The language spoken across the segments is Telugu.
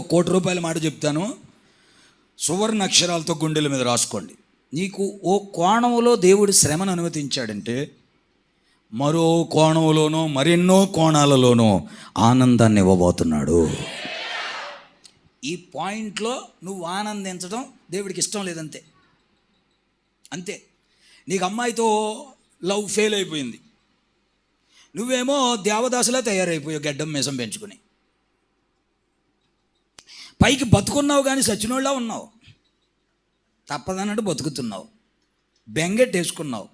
ఒక కోటి రూపాయల మాట చెప్తాను. సువర్ణ అక్షరాలతో గుండెల మీద రాసుకోండి. నీకు ఓ కోణంలో దేవుడు శ్రమను అనుమతించాడంటే మరో కోణంలోనో మరెన్నో కోణాలలోనో ఆనందాన్ని ఇవ్వబోతున్నాడు. ఈ పాయింట్లో నువ్వు ఆనందించడం దేవుడికి ఇష్టం లేదంతే. అంతే. నీకు అమ్మాయితో లవ్ ఫెయిల్ అయిపోయింది. నువ్వేమో దేవదాసులా తయారైపోయావు గడ్డం మీసం పెంచుకుని. పైకి బతుకున్నావు కానీ సచినోళ్ళ ఉన్నావు. తప్పదన్నట్టు బతుకుతున్నావు. బెంగెట్టేసుకున్నావు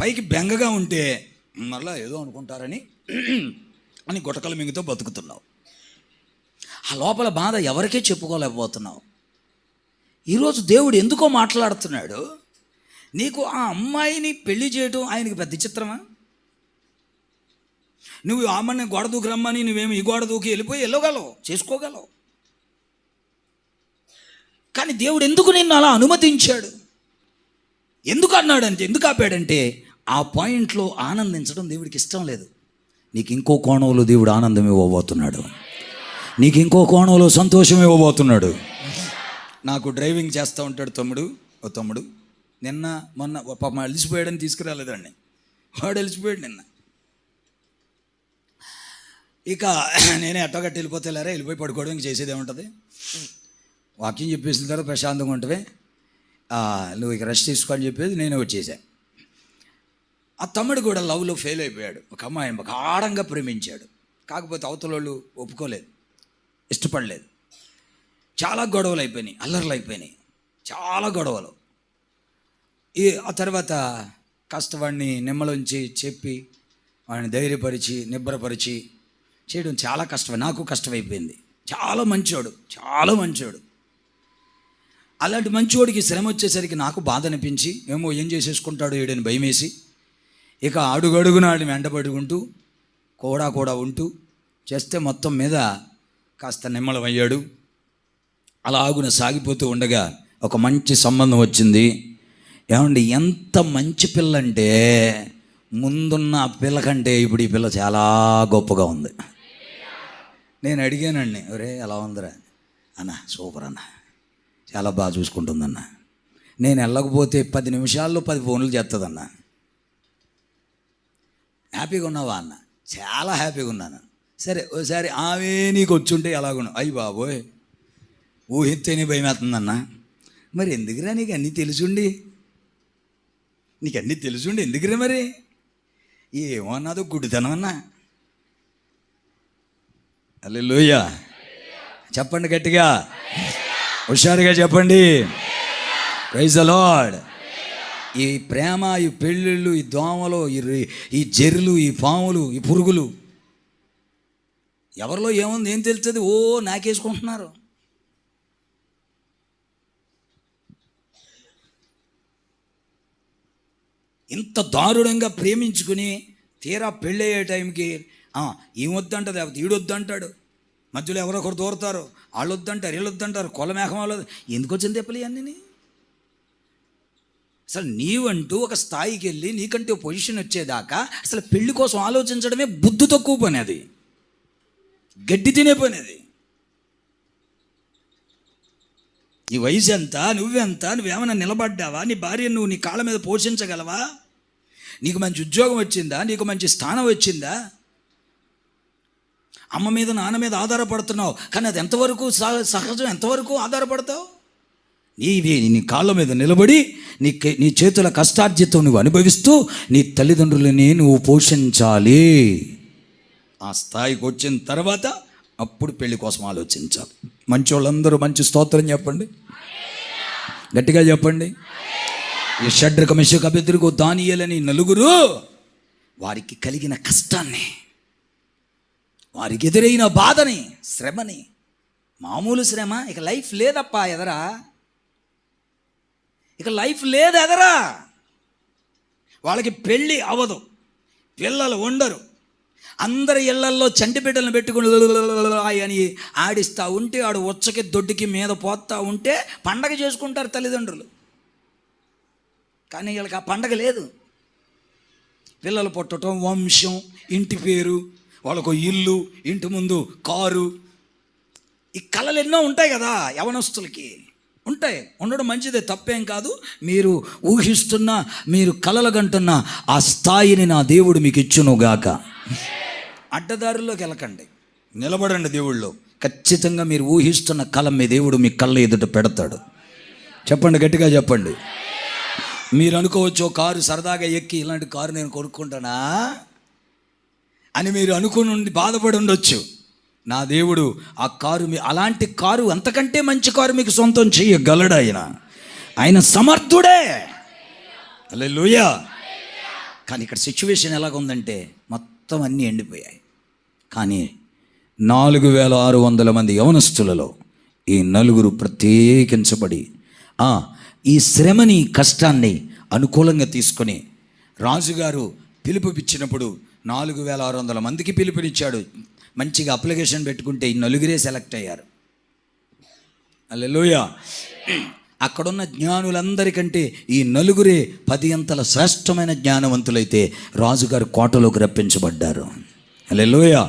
పైకి బెంగగా ఉంటే మళ్ళీ ఏదో అనుకుంటారని అని గుటకల మింగితో బతుకుతున్నావు. ఆ లోపల బాధ ఎవరికే చెప్పుకోలేకపోతున్నావు. ఈరోజు దేవుడు ఎందుకో మాట్లాడుతున్నాడు? నీకు ఆ అమ్మాయిని పెళ్ళి చేయడం ఆయనకి పెద్ద చిత్రమా నువ్వు ఆమెని గోడ దూకి రమ్మని నువ్వేమి ఈ గోడ దూకి వెళ్ళిపోయి వెళ్ళగలవు చేసుకోగలవు. కానీ దేవుడు ఎందుకు నిన్ను అలా అనుమతించాడు? ఎందుకు అన్నాడంటే ఎందుకు ఆపాడంటే ఆ పాయింట్లో ఆనందించడం దేవుడికి ఇష్టం లేదు. నీకు ఇంకో కోణంలో దేవుడు ఆనందం ఇవ్వబోతున్నాడు. నీకు ఇంకో కోణంలో సంతోషం ఇవ్వబోతున్నాడు. నాకు డ్రైవింగ్ చేస్తూ ఉంటాడు తమ్ముడు ఓ తమ్ముడు. నిన్న మొన్న పాప అలిసిపోయాడని తీసుకురాలేదండి వాడు అలిసిపోయాడు నిన్న. ఇక నేనే అట్టగట్టి వెళ్ళిపోతే లేరా? వెళ్ళిపోయి పడుకోవడం ఇంక చేసేది ఏముంటుంది? వాకింగ్ చెప్పేసిన తర్వాత ప్రశాంతంగా ఉంటుంది నువ్వు ఇక రెస్ట్ తీసుకో చెప్పేది నేనే వచ్చేసా ఆ తమ్ముడు కూడా లవ్లో ఫెయిల్ అయిపోయాడు. ఒక అమ్మాయి గాఢంగా ప్రేమించాడు. కాకపోతే అవతల వాళ్ళు ఒప్పుకోలేదు. ఇష్టపడలేదు. చాలా గొడవలు అయిపోయినాయి అల్లర్లు అయిపోయినాయి. చాలా గొడవలు. ఈ ఆ తర్వాత కాస్త వాడిని నిమ్మలోంచి చెప్పి వాడిని ధైర్యపరిచి నిబ్బరపరిచి చేయడం చాలా కష్టం. నాకు కష్టమైపోయింది. చాలా మంచోడు చాలా మంచోడు. అలాంటి మంచివాడికి శ్రమ వచ్చేసరికి నాకు బాధ అనిపించి ఏమో ఏం చేసేసుకుంటాడు ఏడని భయమేసి ఇక అడుగడుగున ఆడిని వెంటబడుకుంటూ కూడా కూడా ఉంటూ చేస్తే మొత్తం మీద కాస్త నిమ్మలమయ్యాడు. అలాగున సాగిపోతూ ఉండగా ఒక మంచి సంబంధం వచ్చింది. ఏమండి ఎంత మంచి పిల్ల అంటే ముందున్న ఆ పిల్ల కంటే ఇప్పుడు ఈ పిల్ల చాలా గొప్పగా ఉంది. నేను అడిగానండి ఒరే ఎలా ఉందిరా? అన్న సూపర్ అన్నా. చాలా బాగా చూసుకుంటుందన్న. నేను వెళ్ళకపోతే పది నిమిషాల్లో పది ఫోన్లు చేస్తుందన్న హ్యాపీగా ఉన్నావా అన్న? చాలా హ్యాపీగా ఉన్నాను. సరే ఓసారి ఆమె నీకు వచ్చుంటే ఎలాగున్నావు అయ్యి బాబోయ్ ఊహిస్తేనే భయం వేస్తుందన్న. మరి ఎందుకురా నీకు అన్నీ తెలుసుండి? నీకు అన్నీ తెలుసుండి ఎందుకురా మరి? ఏమన్నదో గుడితనం అన్నా. అల్లెలోయ చెప్పండి గట్టిగా. హుషారుగా చెప్పండి. ప్రైజ్ లార్డ్ ఈ ప్రేమ ఈ పెళ్ళిళ్ళు ఈ దోమలు ఈ ఈ జెర్లు ఈ పాములు ఈ పురుగులు ఎవరిలో ఏముంది ఏం తెలుస్తుంది? ఓ నాకేసుకుంటున్నారు. ఇంత దారుణంగా ప్రేమించుకుని తీరా పెళ్ళయ్యే టైంకి "ఆ, ఈడొద్దంటాడు. మధ్యలో ఎవరో ఒకరు దూరతారు. వాళ్ళు వద్దంటారు వీళ్ళు వద్దంటారు కొల మేఘం వాళ్ళు ఎందుకు వచ్చింది తెప్పలి అన్నీ అసలు నీవంటూ ఒక స్థాయికి వెళ్ళి నీకంటే పొజిషన్ వచ్చేదాకా అసలు పెళ్ళి కోసం ఆలోచించడమే బుద్ధి తక్కువ పని అది గడ్డి తినే పని అది నీ వయసు ఎంత నువ్వెంత నువ్వేమైనా నిలబడ్డావా? నీ భార్య నువ్వు నీ కాళ్ళ మీద పోషించగలవా? నీకు మంచి ఉద్యోగం వచ్చిందా? నీకు మంచి స్థానం వచ్చిందా? అమ్మ మీద నాన్న మీద ఆధారపడుతున్నావు. కానీ అది ఎంతవరకు సహజం? ఎంతవరకు ఆధారపడతావు? నీవి నీ కాళ్ళ మీద నిలబడి నీ నీ చేతుల కష్టార్జితం నువ్వు అనుభవిస్తూ నీ తల్లిదండ్రులని నువ్వు పోషించాలి. ఆ స్థాయికి వచ్చిన తర్వాత అప్పుడు పెళ్ళి కోసం ఆలోచించాలి. మంచి వాళ్ళందరూ మంచి స్తోత్రం చెప్పండి. గట్టిగా చెప్పండి. ఈ షడ్రక మిషక్ దానియలని నలుగురు వారికి కలిగిన కష్టాన్ని వారికి ఎదురైన బాధని శ్రమని మామూలు శ్రమ ఇక లైఫ్ లేదప్పా ఎదరా? ఇక లైఫ్ లేదు ఎదరా వాళ్ళకి పెళ్ళి అవ్వదు పిల్లలు ఉండరు. అందరి ఇళ్ళల్లో చంటి బిడ్డలను పెట్టుకుని అని ఆడిస్తూ ఉంటే ఆడు ఉచ్చకి దొడ్డికి మీద పోతా ఉంటే పండగ చేసుకుంటారు తల్లిదండ్రులు. కానీ వీళ్ళకి ఆ పండగ లేదు. పిల్లలు పుట్టడం వంశం ఇంటి పేరు వాళ్ళకు ఇల్లు ఇంటి ముందు కారు. ఈ కళలు ఎన్నో ఉంటాయి కదా యవనస్తులకి. ఉంటాయి. ఉండడం మంచిదే తప్పేం కాదు. మీరు ఊహిస్తున్న మీరు కలలగంటున్న ఆ స్థాయిని నా దేవుడు మీకు ఇచ్చునుగాక. అడ్డదారుల్లోకి వెళ్ళకండి. నిలబడండి దేవుళ్ళు. ఖచ్చితంగా మీరు ఊహిస్తున్న కళ మీ దేవుడు మీ కళ్ళ ఎదుట పెడతాడు. చెప్పండి గట్టిగా చెప్పండి. మీరు అనుకోవచ్చు కారు సరదాగా ఎక్కి ఇలాంటి కారు నేను కొనుక్కుంటానా? అని మీరు అనుకుని ఉండి బాధపడి ఉండొచ్చు. నా దేవుడు ఆ కారు మీ అలాంటి కారు అంతకంటే మంచి కారు మీకు సొంతం చేయగలడు ఆయన. ఆయన సమర్థుడే. అలే కానీ ఇక్కడ సిచ్యువేషన్ ఎలాగుందంటే మొత్తం అన్నీ ఎండిపోయాయి. కానీ నాలుగు వేల ఆరు వందల మంది యవనస్తులలో ఈ నలుగురు ప్రత్యేకించబడి ఈ శ్రమని కష్టాన్ని అనుకూలంగా తీసుకొని రాజుగారు పిలుపునిచ్చినప్పుడు నాలుగు వేల ఆరు వందల మందికి పిలుపునిచ్చాడు. మంచిగా అప్లికేషన్ పెట్టుకుంటే ఈ నలుగురే సెలెక్ట్ అయ్యారు. అల్లెలోయ అక్కడున్న జ్ఞానులందరికంటే ఈ నలుగురే పది అంతల శ్రేష్టమైన జ్ఞానవంతులైతే రాజుగారు కోటలోకి రప్పించబడ్డారు. అల్లెలోయ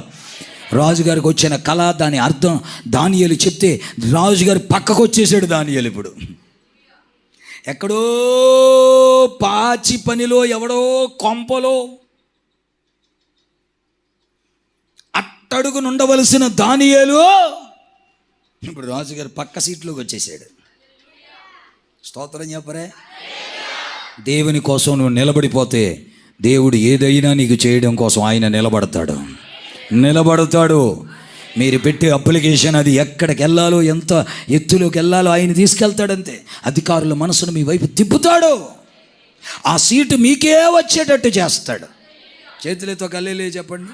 రాజుగారికి వచ్చిన కళ దాని అర్థం దానియలు చెప్తే రాజుగారు పక్కకు వచ్చేసాడు దానియలు ఇప్పుడు. ఎక్కడో పాచి పనిలో ఎవడో కొంపలో అట్టడుగు నుండవలసిన దానియేలు ఇప్పుడు రాజుగారు పక్క సీట్లోకి వచ్చేసాడు. స్తోత్రం చెప్పరే? దేవుని కోసం నువ్వు నిలబడిపోతే దేవుడు ఏదైనా నీకు చేయడం కోసం ఆయన నిలబడతాడు. నిలబడతాడు. మీరు పెట్టే అప్లికేషన్ అది ఎక్కడికి వెళ్ళాలో ఎంత ఎత్తులోకి వెళ్ళాలో ఆయన తీసుకెళ్తాడంతే. అధికారుల మనసును మీ వైపు తిప్పుతాడు. ఆ సీటు మీకే వచ్చేటట్టు చేస్తాడు. చేతులతో కల్లేలే చెప్పండి.